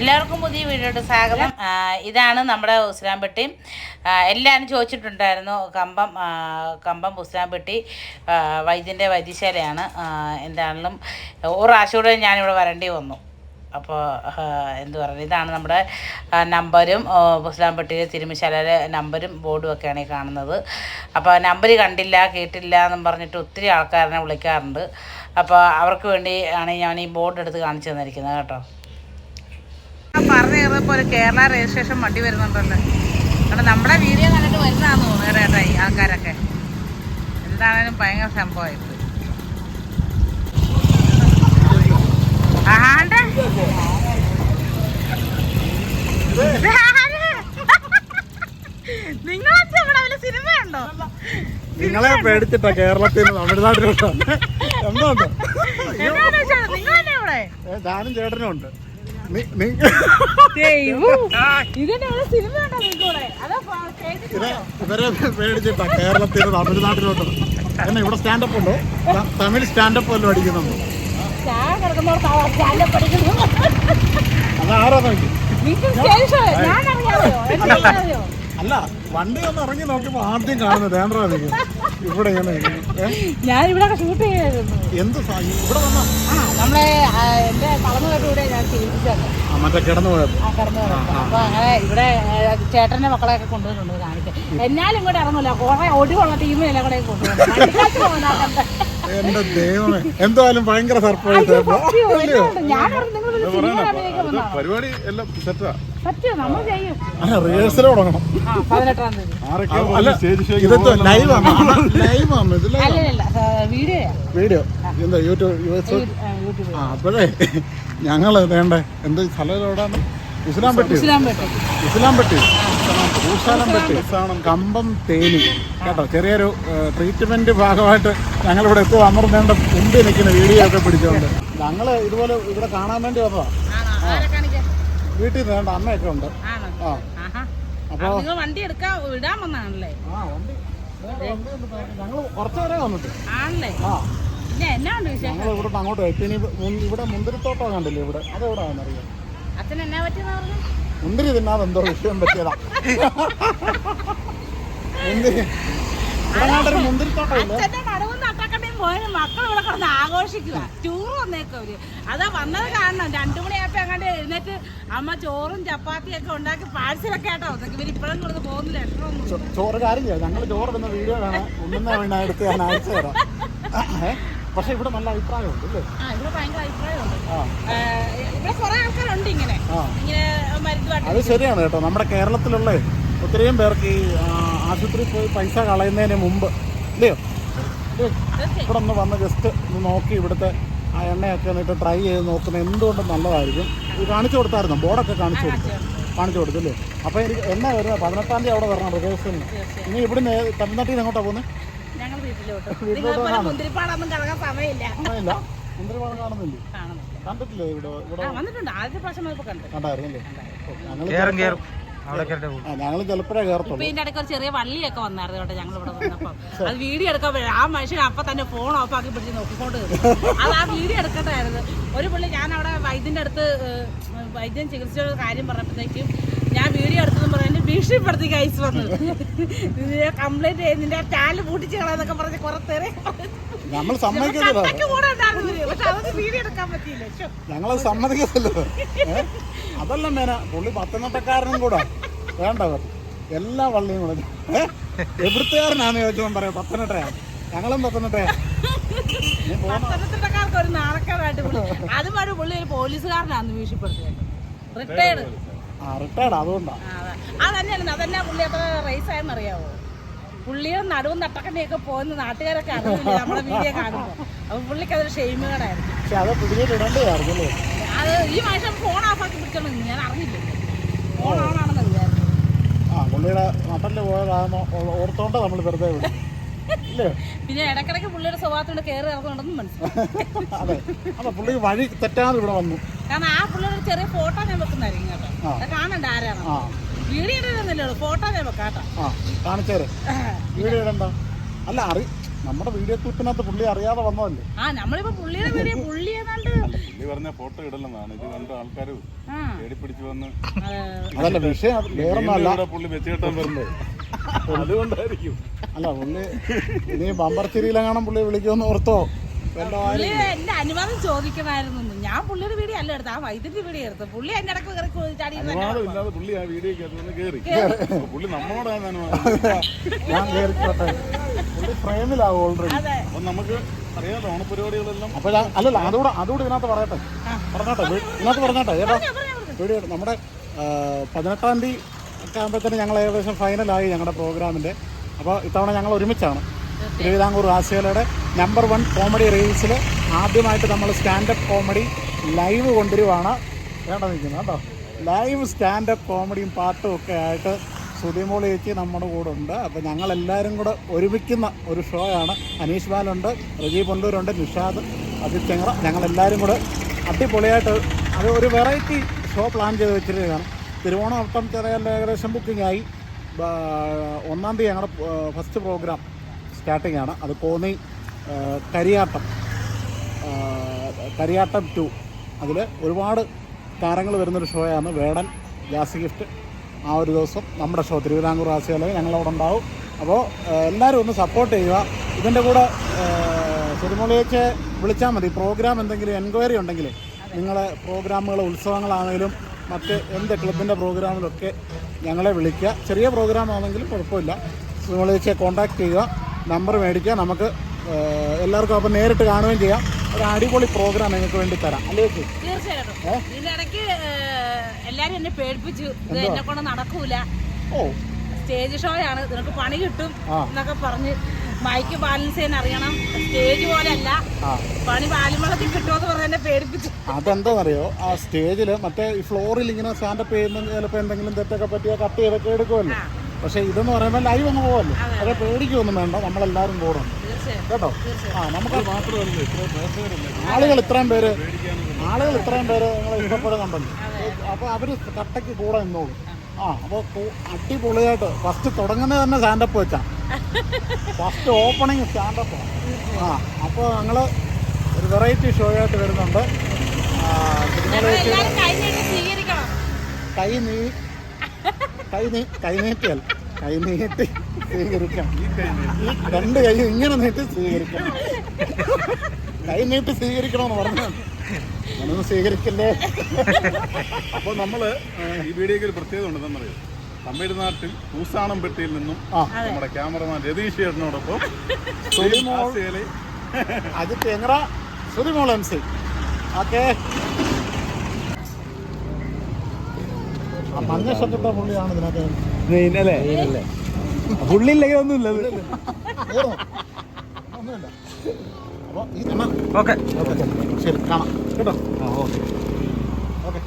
എല്ലാവർക്കും പുതിയ വീഡിയോയുടെ സ്വാഗതം. ഇതാണ് നമ്മുടെ ഉസ്ലാംപെട്ടി. എല്ലാവരും ചോദിച്ചിട്ടുണ്ടായിരുന്നു കമ്പം കമ്പം ഉസ്ലാംപെട്ടി വൈദ്യന്റെ വൈദ്യശാലയാണ്. എന്താണെങ്കിലും ഒരു ആശയോടെ ഞാനിവിടെ വരേണ്ടി വന്നു. അപ്പോൾ എന്ത് പറയുന്നത് ഇതാണ് നമ്മുടെ നമ്പരും പുസ്ലാംപെട്ടിയിലെ തിരുമശാലയിലെ നമ്പരും ബോർഡും ഒക്കെയാണ് ഈ കാണുന്നത്. അപ്പോൾ നമ്പർ കണ്ടില്ല കേട്ടില്ല എന്നും പറഞ്ഞിട്ട് ഒത്തിരി ആൾക്കാരനെ വിളിക്കാറുണ്ട്. അപ്പോൾ അവർക്ക് വേണ്ടി ആണ് ഞാൻ ഈ ബോർഡ് എടുത്ത് കാണിച്ചു തന്നിരിക്കുന്നത് കേട്ടോ. ഒരു കേരള രജിസ്ട്രേഷൻ വണ്ടി വരുന്നുണ്ടല്ലോ. അവിടെ നമ്മുടെ വീഡിയോ കണ്ടിട്ട് വരുന്നതാന്ന് തോന്നുന്നു കേട്ടോ ഈ ആൾക്കാരൊക്കെ. എന്താണേലും ഭയങ്കര സംഭവമായിപ്പോയി ആണ്ട് നിങ്ങളൊക്കെ ഇവിടെ വല്ല സിനിമയുണ്ടോ? നിങ്ങളെ പേടിച്ചിട്ടാ കേരളത്തിൽ നിന്ന് തമിഴ്നാട്ടിലോട്ട് നിങ്ങളല്ലേ ഇവിടെ? ഞാനും ചേട്ടനും ഉണ്ട്. ഇവരെ പേടിച്ചിട്ടാ കേരളത്തിൽ തമിഴ്നാട്ടിലോട്ട് എന്നാ ഇവിടെ സ്റ്റാൻഡപ്പ് ഉണ്ടോ. തമിഴ് സ്റ്റാൻഡപ്പ് വല്ലതും അടിക്കുന്നുണ്ടോ? ചായ കിടക്കുന്നോർത്ത് അവൾ സ്റ്റാൻഡപ്പ് പഠിക്കുന്നു. അത് ആരാ നോക്കി? അല്ല വണ്ടി ഒന്ന് ഇറങ്ങി നോക്കിയപ്പോ ആദ്യം കാണുന്നത് ദേന്ദ്ര ഇവിടെ ഞാൻ ഇവിടെ ഷൂട്ട് ചെയ്യായിരുന്നു. എന്ത് ഇവിടെ വന്നാ? നമ്മളെ എന്റെ കളമുകളുടെ കൂടെ ഞാൻ മറ്റേ കിടന്നു പോയത്. അപ്പൊ അങ്ങനെ ഇവിടെ ചേട്ടന്റെ മക്കളെയൊക്കെ കൊണ്ടുവന്നിട്ടുണ്ട് കാണിക്കാൻ. എന്നാലും ഇങ്ങോട്ട് ഇറങ്ങൂല. കുറെ ഒടിവുള്ള ടീമിനെല്ലാം കൂടെ കൊണ്ടുവന്നു എന്റെ ദൈവമേ. എന്തായാലും ഭയങ്കര സർപ്രൈസ് പരിപാടി എല്ലാം സെറ്റാ റിഹേഴ്സൽ തുടങ്ങണം. ഇത് അല്ലല്ല വീഡിയോ വീഡിയോ എന്താ യൂട്യൂബ്. ആ അപ്പോഴേ ഞങ്ങൾ വേണ്ട? എന്ത് സ്ഥലം എവിടെയാണ്? ഇസ്ലാം പെട്ടി ഇസ്ലാം പറ്റും ഇസ്ലാം പറ്റി. കമ്പം തേനി. കേട്ടോ ചെറിയൊരു ട്രീറ്റ്മെന്റ് ഭാഗമായിട്ട് ഞങ്ങളിവിടെ എത്തുക അമർന്നേണ്ട മുമ്പ് നിൽക്കുന്ന വീഡിയോ ഒക്കെ പിടിച്ചോണ്ട്. ഞങ്ങൾ ഇതുപോലെ ഇവിടെ കാണാൻ വേണ്ടി വന്നതാ. വീട്ടിൽ നിന്ന് വേണ്ട അമ്മയൊക്കെ ഉണ്ട്. ആ. അപ്പൊ വണ്ടി എടുക്കാൻ വിടാൻ വന്നാണല്ലേ ഞങ്ങൾ കുറച്ചു നേരം വന്നിട്ട്. ആണല്ലേ? ആ. ഞങ്ങൾ ഇവിടെ അങ്ങോട്ട് പോയി പിന്നെ ഇവിടെ മുന്തിരിത്തോട്ടം കണ്ടില്ലേ ഇവിടെ? അതെവിടാന്നറിയാം അച്ഛൻ എന്നാ പറ്റിയെന്ന് പറഞ്ഞു? മുന്തിരി തിന്നാതെ എന്തോ വിഷയം പറ്റിയതാ. മുന്തിരി. ഇവിടെ കണ്ടൊരു മുന്തിരിത്തോട്ടം ഇല്ലേ? അച്ഛന്റെ നടുവും നട്ടക്കട്ടയും പോയ മക്കൾ ഇവിടെ കിടന്ന് ആഘോഷിക്കുക ടൂർ വന്നേക്കവര് അതാ വന്നത് കാണണം. രണ്ടു മണിയായപ്പോ അങ്ങോട്ട് എഴുന്നേറ്റ് അമ്മ ചോറും ചപ്പാത്തിയൊക്കെ ഉണ്ടാക്കി പാഴ്സലൊക്കെ വന്നേക്ക് ഇവർ ഇപ്പോഴും കൊടുത്ത് പോകുന്ന ലക്ഷണമൊന്നും ചോറ് കാര്യം ഞങ്ങൾ ചോറിടുന്ന വീഡിയോ കാണാൻ ഉണ്ണുന്ന വേണ്ട എടുത്ത് ഞാൻ അയച്ചു തരാം? പക്ഷെ ഇവിടെ നല്ല അഭിപ്രായമുണ്ട് അല്ലേ? ആ ഇവിടെ ഭയങ്കര അഭിപ്രായമുണ്ട്. ഇവിടെ കുറെ ആൾക്കാരുണ്ട് ഇങ്ങനെ. ഇങ്ങനെ മരുന്നുമായിട്ട് അത് ശരിയാണ് കേട്ടോ. നമ്മുടെ കേരളത്തിലുള്ള ഒത്തിരിയും പേർക്ക് ഈ ആശുപത്രി പോയി പൈസ കളയുന്നതിന് മുമ്പ് ഇല്ലയോ? ഇല്ലേ? ഇവിടെ ഒന്ന് വന്ന് ജസ്റ്റ് ഒന്ന് നോക്കി ഇവിടുത്തെ ആ എണ്ണയൊക്കെ എന്നിട്ട് ട്രൈ ചെയ്ത് നോക്കുന്നത് എന്തുകൊണ്ടും നല്ലതായിരിക്കും? ഇത് കാണിച്ചു കൊടുത്തായിരുന്നു? ബോർഡൊക്കെ കാണിച്ചു കൊടുത്തു. കാണിച്ചു കൊടുത്തില്ലേ അപ്പോൾ എനിക്ക് എന്നാ വരുന്നത് പതിനെട്ടാം തീയതി അവിടെ വരണം പ്രദേശത്തിന് ഇനി ഇവിടുന്ന് തമിഴ്നാട്ടിൽ നിന്ന് എങ്ങോട്ടാണ് പോകുന്നത്? വീട്ടിലോട്ട്. വീട്ടിലോട്ട് നിങ്ങളെ പോലെ കാണാം. മുന്തിരിപ്പാടൊന്നും കിടക്കാൻ സമയമില്ല. അങ്ങനെയില്ല മുന്തിരിപ്പാടം കാണുന്നില്ലേ? കാണുന്നില്ല. കണ്ടിട്ടില്ലേ ഇവിടെ ഇവിടെ ആ വന്നിട്ടുണ്ട്. ആദ്യത്തെ പ്രാവശ്യം വന്നപ്പോ കണ്ടു. കണ്ടായിരുന്നല്ലേ? ഞങ്ങൾ ചിലപ്പോഴേ കയറത്തുള്ളൂ ഇതിന്റെ ഇടയ്ക്ക് ഒരു ചെറിയ വള്ളിയൊക്കെ വന്നായിരുന്നു കേട്ടോ ഞങ്ങൾ ഇവിടെ വന്നപ്പോ അത് വീഡിയോ എടുക്കാൻ ആ മനുഷ്യൻ അപ്പൊ തന്നെ ഫോൺ ഓഫ് ആക്കി പിടിച്ച് നോക്കിക്കൊണ്ട് അത് ആ വീഡിയോ എടുക്കട്ടായിരുന്നു ഒരു പുള്ളി ഞാൻ അവിടെ വൈദ്യന്റെ അടുത്ത് വൈദ്യൻ ചികിത്സയുടെ കാര്യം പറഞ്ഞപ്പോഴത്തേക്കും ഞാൻ വീഡിയോ എടുത്തെന്ന് പറഞ്ഞു ഭീഷണിപ്പെടുത്തി കൈസ് വന്നു കംപ്ലൈന്റ് ചെയ്ത് നിന്റെ ചാൽ പൂട്ടിച്ച് കളയെന്നൊക്കെ പറഞ്ഞ് കുറെ തെറി നമ്മൾ സമ്മതിക്കത്തില്ല ഞങ്ങൾ സമ്മതിക്കത്തില്ല? അതല്ല മേന പുള്ളി പത്തനംതിട്ടക്കാരനും കൂടെ. വേണ്ട എല്ലാ വള്ളിയും കൂടെ? എവിടുത്തുകാരനാന്ന് ചോദിച്ചോ പറയാം പത്തനംതിട്ടയാണ് ഞങ്ങളും പത്തനംതിട്ടയാണ് പത്തനംതിട്ടക്കാർക്ക് ഒരു നാണക്കാരായിട്ട് അതുമാതിരി പുള്ളി ഒരു പോലീസുകാരനാന്ന് ഭീഷണിപ്പെടുത്തിയത് റിട്ടയർഡ് റിട്ടയർഡ് അതുകൊണ്ടാണ് അതന്നെയാണ് അതന്നെ പുള്ളി അത്ര റേസ് ആയെന്ന് അറിയാവോ പുള്ളിയുടെ നടുവും നട്ടക്കണ്ണിയൊക്കെ പോകുന്ന നാട്ടുകാരൊക്കെ അറിയില്ല നമ്മുടെ വീഡിയോ കാണുമ്പോൾ അപ്പൊ പുള്ളിക്ക് അതൊരു ഷെയിമുകടായിരുന്നു പക്ഷെ അത് പിടിച്ചിട്ട് ഇടേണ്ടതായിരുന്നു അത് ഈ മനുഷ്യൻ ഫോൺ ഓഫാക്കി പിടിച്ചോണ്ട്. ഞാൻ അറിഞ്ഞില്ല? ഫോൺ ഓണാണെന്ന് വിചാരിച്ചു. ആ പുള്ളിയുടെ നട്ടൽ പോയതാകുമ്പോൾ ഓർത്തോണ്ട് നമ്മൾ വെറുതെ വിടും. ഇല്ലേ? പിന്നെ ഇടക്കിടക്ക് പുള്ളിയുടെ സ്വഭാവത്തോട് കയറി ഇറങ്ങുന്നുണ്ടെന്ന് മനസ്സിലായി. അതെ. അപ്പൊ പുള്ളി വഴി തെറ്റാതെ ഇവിടെ വന്നു. കാരണം ആ പുള്ളിയുടെ ചെറിയ ഫോട്ടോ ഞാൻ വെക്കുന്നതായിരിക്കും കേട്ടോ കാണണ്ട ആരാണ്? ആ. വീഡിയോ ഇടുന്നില്ലല്ലോ ഫോട്ടോ ഞാൻ വെക്കാട്ടോ കാണിച്ചേ കാണിച്ചേരെ. വീഡിയോ ഇടണ്ട. അല്ല അറി നമ്മുടെ വീഡിയോ ക്ലിപ്പിനകത്ത് പുള്ളി അറിയാതെ വന്നതല്ലേ? ആ നമ്മളിപ്പോ പുള്ളിയുടെ വീഡിയോ പുള്ളി ഏതാണ്ട് പുള്ളി പറഞ്ഞ ഫോട്ടോ ഇടലെന്നാണ്. ഇത് കണ്ട ആൾക്കാർ ആ. പേടിപ്പിടിച്ച് വന്ന് അതല്ല വിഷയം അത് വേറൊന്നുമല്ല ഇവിടെ പുള്ളി വെച്ച് കെട്ടാൻ വരുന്നത് അതുകൊണ്ടായിരിക്കും. അല്ല പുള്ളി ഇനി ബമ്പർച്ചിരിയിലെങ്ങാനും പുള്ളി വിളിക്കുമെന്ന് ഓർത്തോ? പുള്ളി എന്റെ അനുവാദം ചോദിക്കണമായിരുന്നു ഞാൻ പുള്ളിയുടെ വീഡിയോ അല്ല എടുത്തത്. ആ വൈദ്യുതി വീഡിയോ എടുത്തു. പുള്ളി എന്റെ ഇടയ്ക്ക് കയറി ചാടി ഇരുന്ന് എന്നെ പുള്ളി ആ കയറി നമ്മളോടാണ് ഫ്രെയിമിലാവും ഓൾറെഡി അപ്പൊ നമുക്ക് അറിയാലോ ഓണപരിപാടികളെല്ലാം അപ്പൊ അല്ലല്ല അതുകൂടെ അതുകൂടെ ഇതിനകത്ത് പറയട്ടെ. പറഞ്ഞോട്ടെ ഇതിനകത്ത് പറഞ്ഞോട്ടെ. ഏതാ? വീഡിയോ നമ്മുടെ പതിനെട്ടാം തീയതി ഒക്കെ ആകുമ്പോഴത്തേന് ഞങ്ങൾ ഏകദേശം ഫൈനലായി ഞങ്ങളുടെ പ്രോഗ്രാമിന്റെ. അപ്പോൾ ഇത്തവണ ഞങ്ങൾ ഒരുമിച്ചാണ്. തിരുവിതാംകൂർ വാസികളുടെ നമ്പർ വൺ കോമഡി റീൽസിൽ ആദ്യമായിട്ട് നമ്മൾ സ്റ്റാൻഡപ്പ് കോമഡി ലൈവ് കൊണ്ടുവരുവാണ്. വേണ്ട നിൽക്കുന്നത് കേട്ടോ. ലൈവ് സ്റ്റാൻഡപ്പ് കോമഡിയും പാട്ടും ഒക്കെ ആയിട്ട് സുതിമോളി ചേച്ചി നമ്മുടെ കൂടെ ഉണ്ട്. അപ്പോൾ ഞങ്ങളെല്ലാവരും കൂടെ ഒരുമിക്കുന്ന ഒരു ഷോ ആണ് അനീഷ് ബാലുണ്ട് റജി പൊണ്ടൂരുണ്ട് നിഷാദ് അജിത് ചെങ്ങറ. ഞങ്ങളെല്ലാവരും കൂടെ അടിപൊളിയായിട്ട് അത് ഒരു വെറൈറ്റി ഷോ പ്ലാൻ ചെയ്ത് വെച്ചിരിക്കുകയാണ്. തിരുവോണം ഒട്ടം ചെറിയ ഏകദേശം ബുക്കിംഗ് ആയി. ഒന്നാം തീയതി ഞങ്ങളുടെ ഫസ്റ്റ് പ്രോഗ്രാം സ്റ്റാർട്ടിംഗ് ആണ് അത് കോന്നി കരിയാട്ടം കരിയാട്ടം ടു. അതിൽ ഒരുപാട് താരങ്ങൾ വരുന്നൊരു ഷോയാണ് വേടൻ ജാസി ഗിഫ്റ്റ്. ആ ഒരു ദിവസം നമ്മുടെ ഷോ തിരുവിതാംകൂർ ആസിയാലയം ഞങ്ങളവിടെ ഉണ്ടാവും. അപ്പോൾ എല്ലാവരും ഒന്ന് സപ്പോർട്ട് ചെയ്യുക. ഇതിന്റെ കൂടെ ചെറുമൊളിയേച്ച് വിളിച്ചാൽ മതി. പ്രോഗ്രാം എന്തെങ്കിലും എൻക്വയറി ഉണ്ടെങ്കിൽ നിങ്ങളെ പ്രോഗ്രാമുകൾ ഉത്സവങ്ങളാണെങ്കിലും മറ്റ് എന്ത് ക്ലബിന്റെ പ്രോഗ്രാമിലൊക്കെ ഞങ്ങളെ വിളിക്കുക. ചെറിയ പ്രോഗ്രാം ആണെങ്കിലും കുഴപ്പമില്ല. ചെറുമൊളിയേച്ചെ കോൺടാക്ട് ചെയ്യുക. നമ്പർ മേടിക്കുക. നമുക്ക് എല്ലാവർക്കും അപ്പം നേരിട്ട് കാണുകയും ചെയ്യാം. ഒരു അടിപൊളി പ്രോഗ്രാം നിങ്ങൾക്ക് വേണ്ടി തരാം. അല്ലേ തീർച്ചയായിട്ടും. ഇതിന്റെ എല്ലാരും എന്നെ പേടിപ്പിച്ചു. ഇത് എന്നെ കൊണ്ട് നടക്കൂല. ഓ. സ്റ്റേജ് ഷോ ആണ്. നിനക്ക് പണി കിട്ടും. എന്നൊക്കെ പറഞ്ഞ് മൈക്ക് ബാലൻസ് ചെയ്യാൻ അറിയണം. സ്റ്റേജ് പോലെ അല്ല. ആ. പണി ബാലുമളത്തിൽ കിട്ടുമെന്ന് പറഞ്ഞ് എന്നെ പേടിപ്പിച്ചു. അതെന്താണെന്നറിയോ ആ സ്റ്റേജിൽ മറ്റേ ഫ്ലോറിൽ ഇങ്ങനെ സ്റ്റാൻഡപ്പ് ചെയ്യുന്ന ചിലപ്പോൾ എന്തെങ്കിലും തെറ്റൊക്കെ പറ്റിയാൽ കട്ട് ചെയ്തൊക്കെ എടുക്കുമല്ലോ പക്ഷേ ഇതെന്ന് പറയുമ്പോൾ ലൈവ് അങ്ങ് പോകല്ലോ അതെ പേടിക്കൊന്നും വേണ്ട നമ്മളെല്ലാവരും കൂടെ കേട്ടോ? ആ നമുക്ക് മാത്രമല്ല ആളുകൾ ഇത്രയും പേര് ആളുകൾ ഇത്രയും പേര് നിങ്ങളെ ഇഷ്ടപ്പെടുന്നുണ്ടല്ലോ. അപ്പോൾ അവർ കട്ടയ്ക്ക് കൂടെ നിന്നോളൂ. ആ അപ്പോൾ അടിപൊളിയായിട്ട് ഫസ്റ്റ് തുടങ്ങുന്നത് തന്നെ സ്റ്റാൻഡപ്പ് വെച്ചാ. ഫസ്റ്റ് ഓപ്പണിങ് സ്റ്റാൻഡപ്പ് ആ. അപ്പോൾ ഞങ്ങൾ ഒരു വെറൈറ്റി ഷോ ആയിട്ട് വരുന്നുണ്ട്. കൈ നീ കൈ നീ കൈ നീട്ടിയാൽ കൈ നീട്ടി സ്വീകരിക്കണം ഈ രണ്ട് കൈ ഇങ്ങനെ നീട്ടി സ്വീകരിക്കണം കൈ നീട്ടി സ്വീകരിക്കണമെന്ന് പറഞ്ഞാൽ ഞാനൊന്ന് സ്വീകരിക്കില്ലേ? അപ്പോൾ നമ്മൾ ഈ വീഡിയോയ്ക്ക് ഒരു പ്രത്യേകത ഉണ്ടെന്ന് പറയും തമിഴ്നാട്ടിൽ പൂസാണംപെട്ടിയിൽ നിന്നും നമ്മുടെ ക്യാമറമാൻ രതീഷ് ചേട്ടനോടൊപ്പം അജിത് എങ്ങറ സുരിമോൾ എം സി. ഓക്കെ. അല്ലേ പുള്ളിയില്ലെങ്കിൽ ഒന്നുമില്ല ഓക്കെ. ശരി കാണാം. കേട്ടോ? ഓക്കെ. ഓക്കെ.